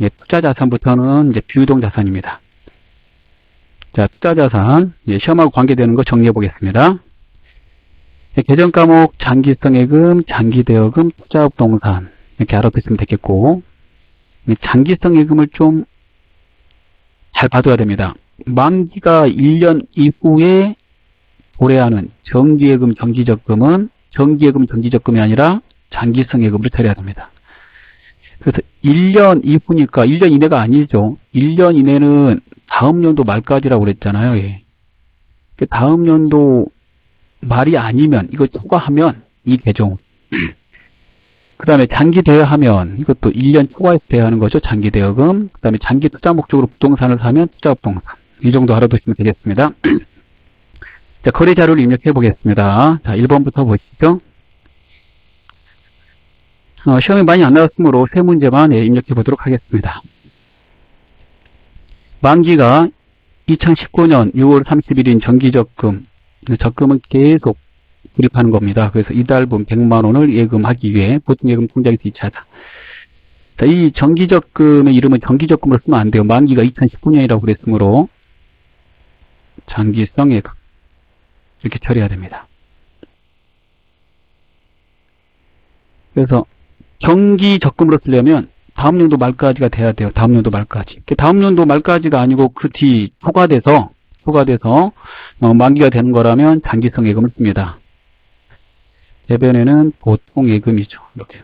예, 투자 자산부터는 이제 비유동 자산입니다. 자, 투자 자산, 예, 시험하고 관계되는 거 정리해 보겠습니다. 예, 계정 과목 장기성 예금, 장기 대여금, 투자 부동산 이렇게 알아두시면 되겠고 예, 장기성 예금을 좀 잘 봐둬야 됩니다. 만기가 1년 이후에 도래하는 정기예금, 정기적금은 정기예금, 정기적금이 아니라 장기성 예금으로 처리해야 됩니다. 그래서 1년 이후니까 1년 이내가 아니죠. 1년 이내는 다음 연도 말까지라고 그랬잖아요. 예. 그 다음 연도 말이 아니면 이거 초과하면 이 계정. 그 다음에 장기 대여하면 이것도 1년 초과해서 대여하는 거죠. 장기 대여금. 그 다음에 장기 투자 목적으로 부동산을 사면 투자 부동산. 이 정도 알아두시면 되겠습니다. 자, 거래 자료를 입력해 보겠습니다. 자, 1번부터 보시죠. 어, 시험이 많이 안 나왔으므로 세 문제만 예, 입력해 보도록 하겠습니다. 만기가 2019년 6월 30일인 정기적금, 적금은 계속 구입하는 겁니다. 그래서 이달분 100만 원을 예금하기 위해 보통 예금 통장에서 이체하다. 자, 이 정기적금의 이름은 정기적금으로 쓰면 안 돼요. 만기가 2019년이라고 그랬으므로 장기성 예금 이렇게 처리해야 됩니다. 그래서 정기 적금으로 쓰려면 다음 연도 말까지가 돼야 돼요. 다음 연도 말까지. 그 다음 연도 말까지가 아니고 그 뒤 초과돼서 초과돼서 어, 만기가 되는 거라면 장기성 예금을 씁니다. 대변에는 보통 예금이죠. 이렇게.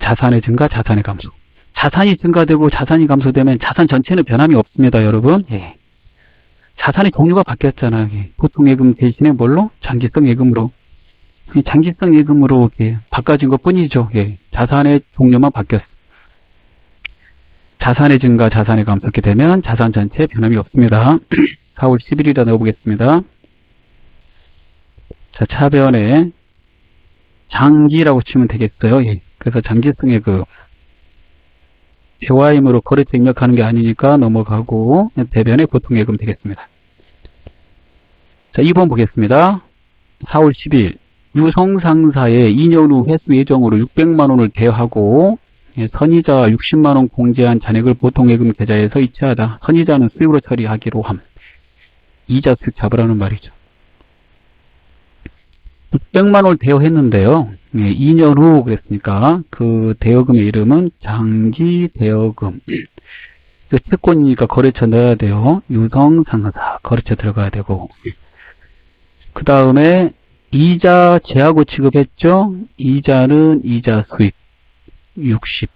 자산의 증가, 자산의 감소. 자산이 증가되고 자산이 감소되면 자산 전체는 변함이 없습니다, 여러분. 예. 자산의 종류가 바뀌었잖아요. 예. 보통 예금 대신에 뭘로? 장기성 예금으로. 이 장기성 예금으로 바꿔진 것 뿐이죠. 예. 자산의 종류만 바뀌었어. 자산의 증가, 자산의 감소 이렇게 되면 자산 전체에 변함이 없습니다. 4월 10일이라 넣어보겠습니다. 자, 차변에 장기라고 치면 되겠어요. 예. 그래서 장기성의 그 대화임으로 거래처 입력하는 게 아니니까 넘어가고 대변에 보통 예금 되겠습니다. 자, 2번 보겠습니다. 4월 10일 유성상사의 2년 후 회수 예정으로 600만 원을 대여하고 예, 선이자 60만 원 공제한 잔액을 보통예금 계좌에서 이체하다. 선이자는 수익으로 처리하기로 함. 이자 수익 잡으라는 말이죠. 600만 원을 대여했는데요. 예, 2년 후 그랬으니까 그 대여금의 이름은 장기 대여금. 그 채권이니까 거래처 넣어야 돼요. 유성상사 거래처 들어가야 되고. 그 다음에 이자 제하고 지급했죠. 이자는 이자 수익 60.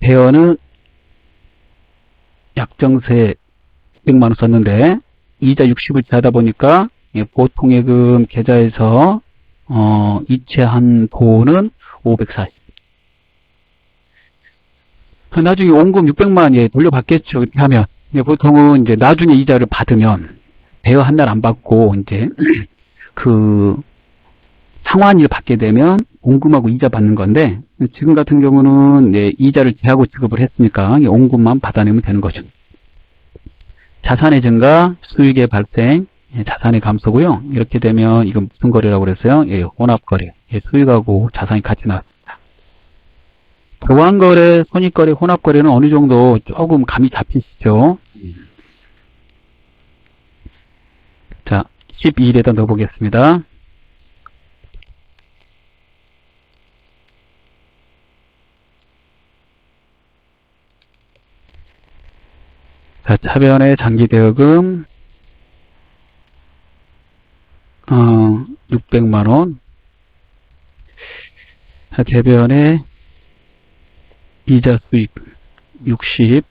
대여는 약정세 100만 원 썼는데 이자 60을 제하다 보니까 예, 보통 예금 계좌에서 어, 이체한 돈은 540. 나중에 원금 600만 예, 돌려받겠죠. 그렇게 하면 예, 보통은 이제 나중에 이자를 받으면 대여 한 달 안 받고 이제 그 상환을 받게 되면 원금하고 이자 받는 건데 지금 같은 경우는 예, 이자를 제하고 지급을 했으니까 예, 원금만 받아내면 되는 거죠. 자산의 증가, 수익의 발생, 예, 자산의 감소고요. 이렇게 되면 이건 무슨 거래라고 그랬어요? 예, 혼합거래. 예, 수익하고 자산이 같이 나왔습니다. 교환거래, 손익거래, 혼합거래는 어느 정도 조금 감이 잡히시죠? 자, 12일에다 넣어보겠습니다. 자, 차변의 장기대여금, 어, 600만원. 자, 대변의 이자 수익, 60.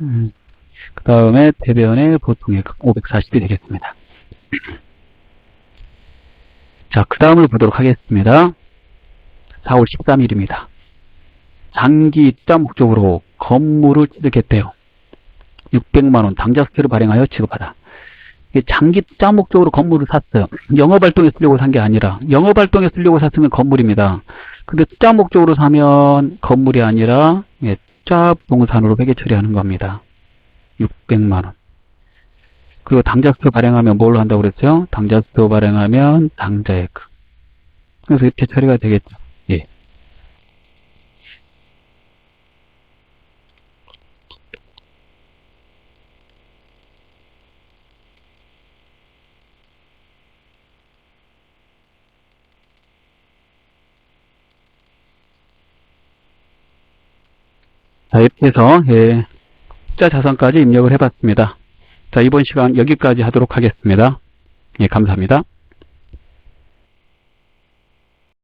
음, 그 다음에 대변의 보통예금, 540이 되겠습니다. 자, 그 다음을 보도록 하겠습니다. 4월 13일입니다. 장기 투자 목적으로 건물을 취득했대요. 600만원 당자스케를 발행하여 지급하다. 이게 장기 투자 목적으로 건물을 샀어요. 영업활동에 쓰려고 산 게 아니라 영업활동에 쓰려고 샀으면 건물입니다. 근데 투자 목적으로 사면 건물이 아니라 예, 투자 부동산으로 회계 처리하는 겁니다. 600만 원. 그리고 당자스케 발행하면 뭘로 한다고 그랬어요? 당자스케 발행하면 당자예금. 그래서 이렇게 처리가 되겠죠. 예. 자, 이렇게 해서, 예, 자 자산까지 입력을 해봤습니다. 자, 이번 시간 여기까지 하도록 하겠습니다. 예, 감사합니다.